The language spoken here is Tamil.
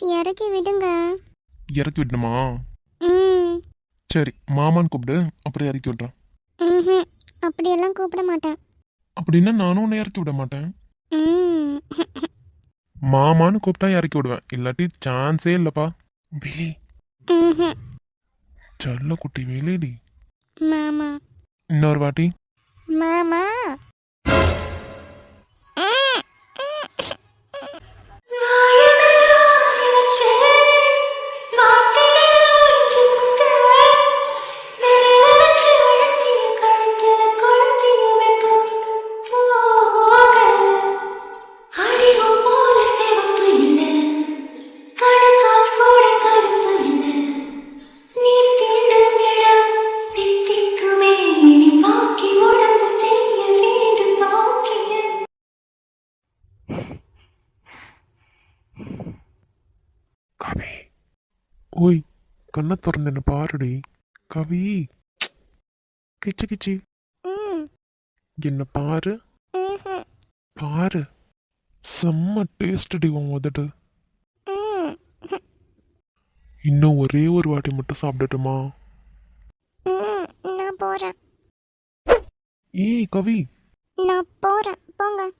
ப்ளீஸ் இறக்கி விடுங்க. இறக்கி விடணுமா? ம். சரி மாமான்னு கூப்பிடு அப்புறம் இறக்கி விட்றேன். ம்ஹும். அப்படியெல்லாம் கூப்பிட மாட்டேன். அப்படின்னா நானும் உன்னை இறக்கி விட மாட்டேன். ம். மாமான்னு கூப்பிட்டா இறக்கி விடுவேன். இல்லாட்டி சான்ஸே இல்லப்பா. வெளி. ம்ஹும். செல்ல குட்டி வெளிடி. மாமா. இன்னொரு வாட்டி. மாமா. கவி. ஓய் கண்ணை திறந்து என்ன பாருடி. கவி. கிச்சு கிச்சி. என்ன பாரு. பாரு. செம்ம டேஸ்ட் அடி உன் உதடு. ம் இன்னும் ஒரே ஒரு வாட்டி மட்டும் சாப்பிடட்டுமா? நான் போறேன். ஏய் கவி. நான் போறேன். போங்க.